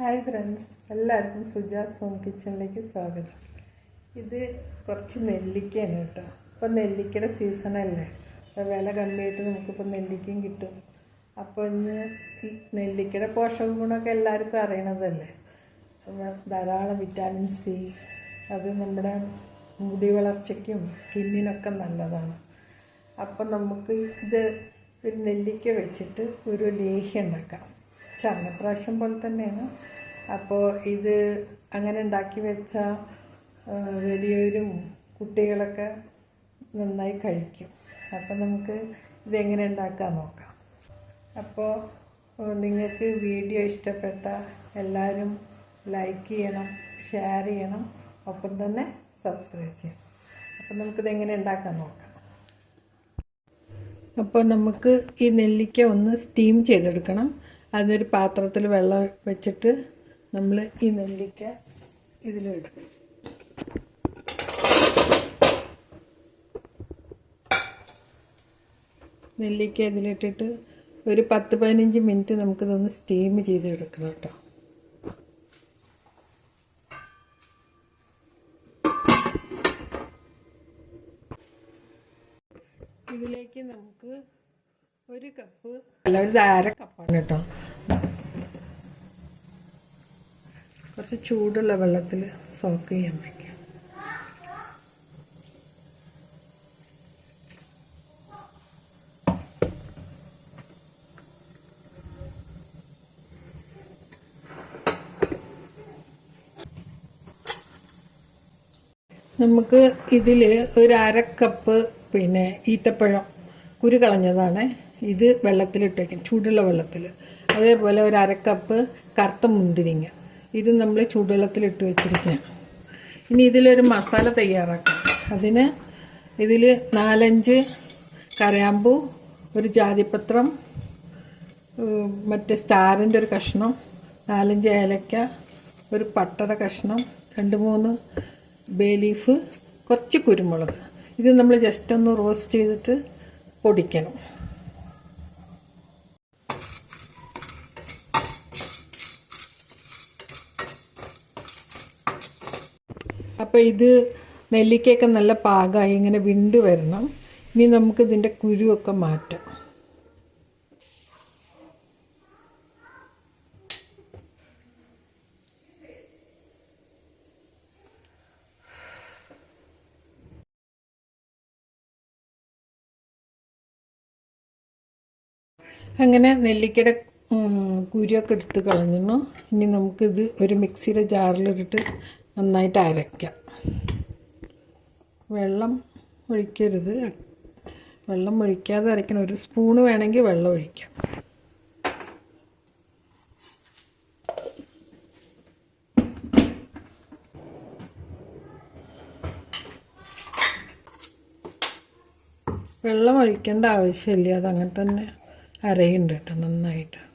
Hi friends എല്ലാവർക്കും Suja's home കിച്ചണിലേക്ക് സ്വാഗതം. ഇത് കുറച്ച് നെല്ലിക്കയാണ് കേട്ടോ. ഇപ്പം നെല്ലിക്കയുടെ സീസണല്ലേ അപ്പോൾ വില കമ്മിയായിട്ട് നമുക്കിപ്പോൾ നെല്ലിക്കയും കിട്ടും. അപ്പോൾ ഇന്ന് നെല്ലിക്കയുടെ പോഷക ഗുണമൊക്കെ എല്ലാവർക്കും അറിയണതല്ലേ? ധാരാളം വിറ്റാമിൻ സി അത് നമ്മുടെ മുടി വളർച്ചയ്ക്കും സ്കിന്നിനൊക്കെ നല്ലതാണ്. അപ്പം നമുക്ക് ഇത് ഒരു നെല്ലിക്ക വെച്ചിട്ട് ഒരു ലേഹ്യം ഉണ്ടാക്കാം. ചന്നപ്രാശം പോലെ തന്നെയാണ്. അപ്പോൾ ഇത് അങ്ങനെ ഉണ്ടാക്കി വെച്ച വലിയവരും കുട്ടികളൊക്കെ നന്നായി കഴിക്കും. അപ്പം നമുക്ക് ഇതെങ്ങനെ ഉണ്ടാക്കാൻ നോക്കാം. അപ്പോൾ നിങ്ങൾക്ക് വീഡിയോ ഇഷ്ടപ്പെട്ട എല്ലാവരും ലൈക്ക് ചെയ്യണം ഷെയർ ചെയ്യണം ഒപ്പം തന്നെ സബ്സ്ക്രൈബ് ചെയ്യണം. അപ്പം നമുക്കിതെങ്ങനെ ഉണ്ടാക്കാൻ നോക്കാം. അപ്പോൾ നമുക്ക് ഈ നെല്ലിക്ക ഒന്ന് സ്റ്റീം ചെയ്തെടുക്കണം. അതിനൊരു പാത്രത്തിൽ വെള്ളം വെച്ചിട്ട് നമ്മൾ ഈ നെല്ലിക്ക ഇതിലിടും. നെല്ലിക്ക ഇതിലിട്ടിട്ട് ഒരു പത്ത് പതിനഞ്ച് മിനിറ്റ് നമുക്കിതൊന്ന് സ്റ്റീം ചെയ്തെടുക്കണം കേട്ടോ. ഇതിലേക്ക് നമുക്ക് ഒരു കപ്പ്. അല്ല ഒരു ധാര കപ്പാണ് കേട്ടോ. കുറച്ച് ചൂടുള്ള വെള്ളത്തിൽ സോക്ക് ചെയ്യാൻ വയ്ക്കാം നമുക്ക് ഇതിൽ ഒരു അരക്കപ്പ് കപ്പ് പിന്നെ ഈത്തപ്പഴം കുരു കളഞ്ഞതാണ്. ഇത് വെള്ളത്തിലിട്ട് വയ്ക്കും ചൂടുള്ള വെള്ളത്തിൽ. അതേപോലെ ഒരു അരക്കപ്പ് കപ്പ് കറുത്ത മുന്തിരിങ്ങ. ഇത് നമ്മൾ ചൂടുവെള്ളത്തിലിട്ട് വെച്ചിരിക്കുകയാണ് ഇനി ഇതിലൊരു മസാല തയ്യാറാക്കാം. അതിന് ഇതിൽ നാലഞ്ച് കരയാമ്പു ഒരു ജാതിപത്രം മറ്റേ സ്റ്റാറിന്റെ ഒരു കഷ്ണം നാലഞ്ച് ഏലക്ക ഒരു പട്ടട കഷ്ണം രണ്ട് മൂന്ന് ബേ ലീഫ് കുറച്ച് കുരുമുളക്. ഇത് നമ്മൾ ജസ്റ്റ് ഒന്ന് റോസ്റ്റ് ചെയ്തിട്ട് പൊടിക്കണം. അപ്പോൾ ഇത് നെല്ലിക്കയൊക്കെ നല്ല പാകമായി ഇങ്ങനെ വിണ്ട് വരണം. ഇനി നമുക്ക് ഇതിന്റെ കുരുവൊക്കെ മാറ്റാം. അങ്ങനെ നെല്ലിക്കയുടെ കുരിയൊക്കെ എടുത്ത് കളഞ്ഞു ഇനി നമുക്കിത് ഒരു മിക്സിയുടെ ജാറിലിട്ടിട്ട് നന്നായിട്ട് അരയ്ക്കാം. വെള്ളം ഒഴിക്കരുത്. വെള്ളം ഒഴിക്കാതെ അരയ്ക്കണം. ഒരു സ്പൂണ് വേണമെങ്കിൽ വെള്ളം ഒഴിക്കാം. വെള്ളം ഒഴിക്കേണ്ട ആവശ്യമില്ല. അത് അങ്ങനെ തന്നെ അരയുണ്ട് കേട്ടോ നന്നായിട്ട്.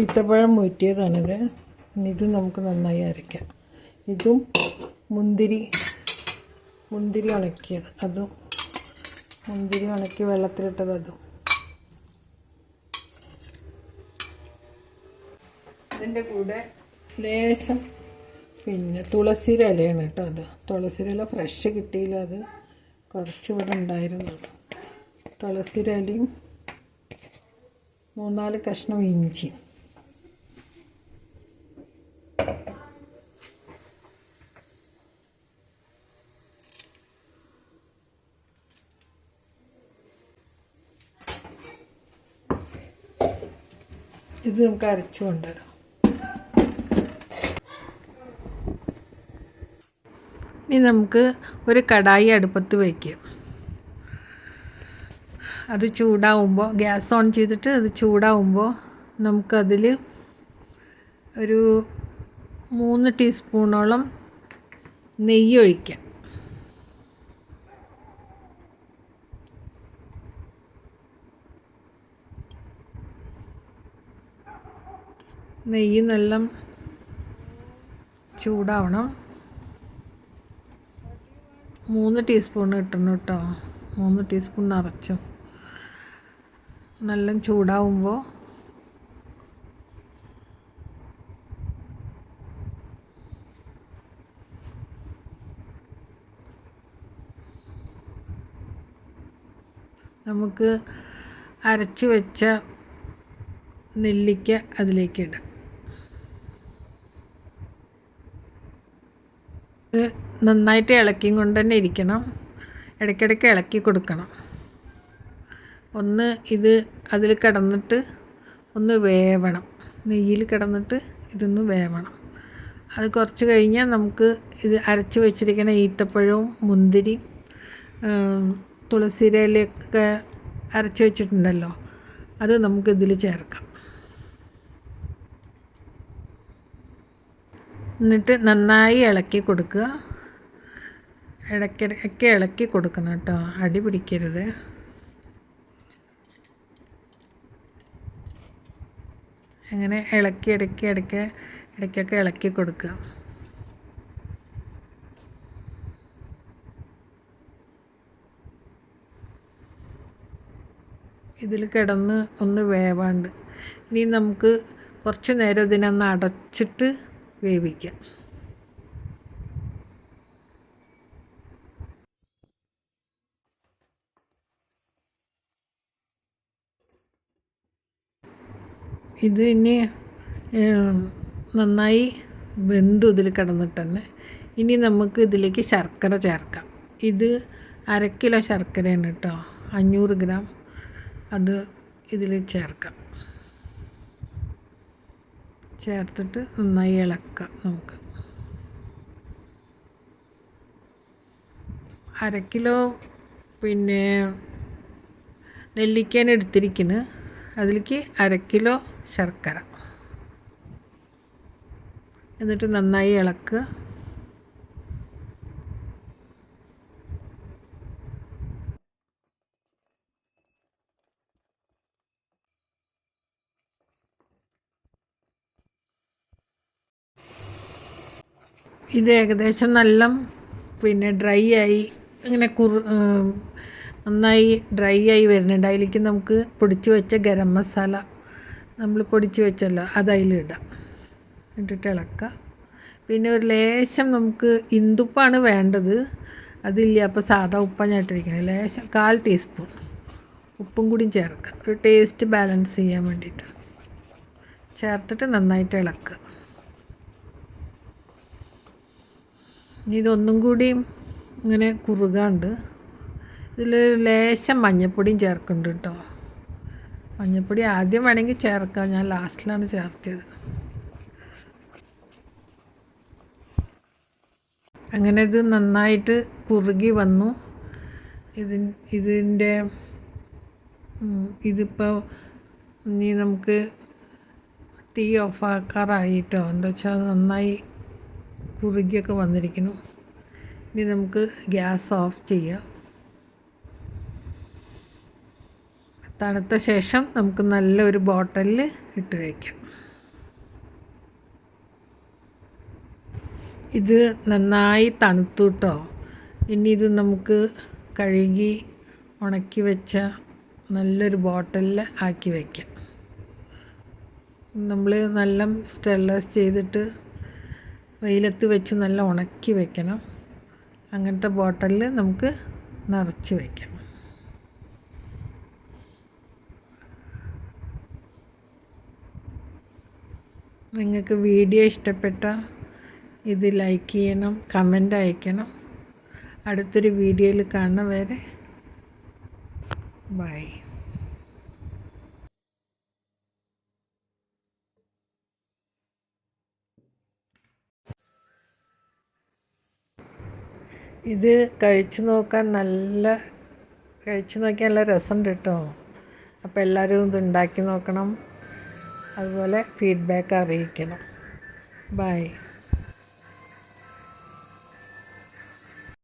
ഈത്തപ്പഴം മുറ്റിയതാണിത്. ഇത് നമുക്ക് നന്നായി അരയ്ക്കാം. ഇതും മുന്തിരി മുന്തിരി ഉണക്കിയത് അതും മുന്തിരി ഉണക്കി വെള്ളത്തിലിട്ടത് അതും. അതിന്റെ കൂടെ ലേശം പിന്നെ തുളസിയുടെ ഇലയാണ് കേട്ടോ അത്. തുളസിയുടെ ഇല ഫ്രഷ് കിട്ടിയില്ല അത്. കുറച്ച് ഇവിടെ ഉണ്ടായിരുന്നു തുളസിയുടെ ഇലയും മൂന്നാൽ കഷ്ണം ഇഞ്ചി ഇത് നമുക്ക് അരച്ചു കൊണ്ടുവരാം. ഇനി നമുക്ക് ഒരു കടായി അടുപ്പത്ത് വയ്ക്കാം അത് ചൂടാവുമ്പോൾ ഗ്യാസ് ഓൺ ചെയ്തിട്ട് അത് ചൂടാവുമ്പോൾ നമുക്കതിൽ ഒരു മൂന്ന് ടീസ്പൂണോളം നെയ്യ് ഒഴിക്കാം നെയ്യ് നല്ല ചൂടാവണം. മൂന്ന് ടീസ്പൂൺ ഇട്ടണം കേട്ടോ മൂന്ന് ടീസ്പൂൺ നിറച്ചും. നല്ല ചൂടാവുമ്പോൾ നമുക്ക് അരച്ച് വെച്ച നെല്ലിക്ക അതിലേക്ക് ഇടാം. ഇത് നന്നായിട്ട് ഇളക്കിയും കൊണ്ട് തന്നെ ഇരിക്കണം. ഇടയ്ക്കിടയ്ക്ക് ഇളക്കി കൊടുക്കണം. ഒന്ന് ഇത് അതിൽ കിടന്നിട്ട് ഒന്ന് വേവണം. നെയ്യിൽ കിടന്നിട്ട് ഇതൊന്ന് വേവണം. അത് കുറച്ച് കഴിഞ്ഞാൽ നമുക്ക് ഇത് അരച്ച് വെച്ചിരിക്കുന്ന ഈത്തപ്പഴവും മുന്തിരി തുളസിയിലൊക്കെ അരച്ച് വെച്ചിട്ടുണ്ടല്ലോ. അത് നമുക്ക് ഇതിൽ ചേർക്കാം. എന്നിട്ട് നന്നായി ഇളക്കി കൊടുക്കുക. ഇടയ്ക്കിടയ്ക്ക് ഇളക്കി കൊടുക്കണം കേട്ടോ. അടി പിടിക്കരുത്. അങ്ങനെ ഇളക്കി ഇടയ്ക്ക് ഇടയ്ക്ക് ഇടയ്ക്കൊക്കെ ഇളക്കി കൊടുക്കുക. ഇതിൽ കിടന്ന് ഒന്ന് വേവാണ്ട്. ഇനി നമുക്ക് കുറച്ച് നേരം ഇതിനൊന്ന് അടച്ചിട്ട് വേവിക്കാം. ഇത് ഇനി നന്നായി വെന്തു ഇതിൽ കിടന്നിട്ട് തന്നെ ഇനി നമുക്ക് ഇതിലേക്ക് ശർക്കര ചേർക്കാം. ഇത് അര കിലോ ശർക്കരയാണ് കേട്ടോ അഞ്ഞൂറ് ഗ്രാം. അത് ഇതിൽ ചേർക്കാം. ചേർത്തിട്ട് നന്നായി ഇളക്കാം നമുക്ക്. അര കിലോ പിന്നെ നെല്ലിക്കാൻ എടുത്തിരിക്കുന്നു അതിലേക്ക് അര കിലോ ശർക്കര. എന്നിട്ട് നന്നായി ഇളക്കുക. ഇത് ഏകദേശം നല്ല പിന്നെ ഡ്രൈ ആയി ഇങ്ങനെ കുറു നന്നായി ഡ്രൈ ആയി വരുന്നുണ്ട്. അതിലേക്ക് നമുക്ക് പൊടിച്ച് വെച്ച ഗരം മസാല നമ്മൾ പൊടിച്ച് വെച്ചല്ലോ അത് അതിലിടാം. ഇട്ടിട്ട് ഇളക്കുക. പിന്നെ ഒരു ലേശം നമുക്ക് ഇന്ദുപ്പാണ് വേണ്ടത്. അതില്ല അപ്പോൾ സാധാ ഉപ്പാണ് ഞാട്ടിരിക്കുന്നത് ലേശം കാൽ ടീസ്പൂൺ ഉപ്പും കൂടി ചേർക്കുക. ഒരു ടേസ്റ്റ് ബാലൻസ് ചെയ്യാൻ വേണ്ടിയിട്ട്. ചേർത്തിട്ട് നന്നായിട്ട് ഇളക്കുക. ഇനി ഇതൊന്നും കൂടി ഇങ്ങനെ കുറുകാണ്ട് ഇതിൽ ലേശം മഞ്ഞൾപ്പൊടിയും ചേർക്കുന്നുണ്ട് കേട്ടോ. മഞ്ഞൾപ്പൊടി ആദ്യം വേണമെങ്കിൽ ചേർക്കാം. ഞാൻ ലാസ്റ്റിലാണ് ചേർത്തത് അങ്ങനെ ഇത് നന്നായിട്ട് കുറുകി വന്നു. ഇതി ഇതിന്റെ ഇതിപ്പോൾ ഇനി നമുക്ക് തീ ഓഫാക്കാറായിട്ടോ എന്താ വെച്ചാൽ നന്നായി കുറുകിയൊക്കെ വന്നിരിക്കുന്നു. ഇനി നമുക്ക് ഗ്യാസ് ഓഫ് ചെയ്യാം. തണുത്ത ശേഷം നമുക്ക് നല്ലൊരു ബോട്ടലിൽ ഇട്ട് വയ്ക്കാം ഇത് നന്നായി തണുത്തു കേട്ടോ ഇനി ഇത് നമുക്ക് കഴുകി ഉണക്കി വെച്ച നല്ലൊരു ബോട്ടലിൽ ആക്കി വയ്ക്കാം നമ്മൾ നല്ല സ്റ്റെർലൈസ് ചെയ്തിട്ട് വെയിലത്ത് വെച്ച് നല്ല ഉണക്കി വെക്കണം. അങ്ങനത്തെ ബോട്ടലിൽ നമുക്ക് നിറച്ച് വയ്ക്കാം നിങ്ങൾക്ക് വീഡിയോ ഇഷ്ടപ്പെട്ട ഇത് ലൈക്ക് ചെയ്യണം കമന്റ് അയക്കണം. അടുത്തൊരു വീഡിയോയിൽ കാണുന്ന വരെ ബൈ ഇത് കഴിച്ചു നോക്കാൻ നല്ല കഴിച്ചു നോക്കിയാൽ നല്ല രസമുണ്ട് കേട്ടോ. അപ്പോൾ എല്ലാവരും ഇത് ഉണ്ടാക്കി നോക്കണം. അതുപോലെ ഫീഡ്ബാക്ക് അറിയിക്കണം. ബൈ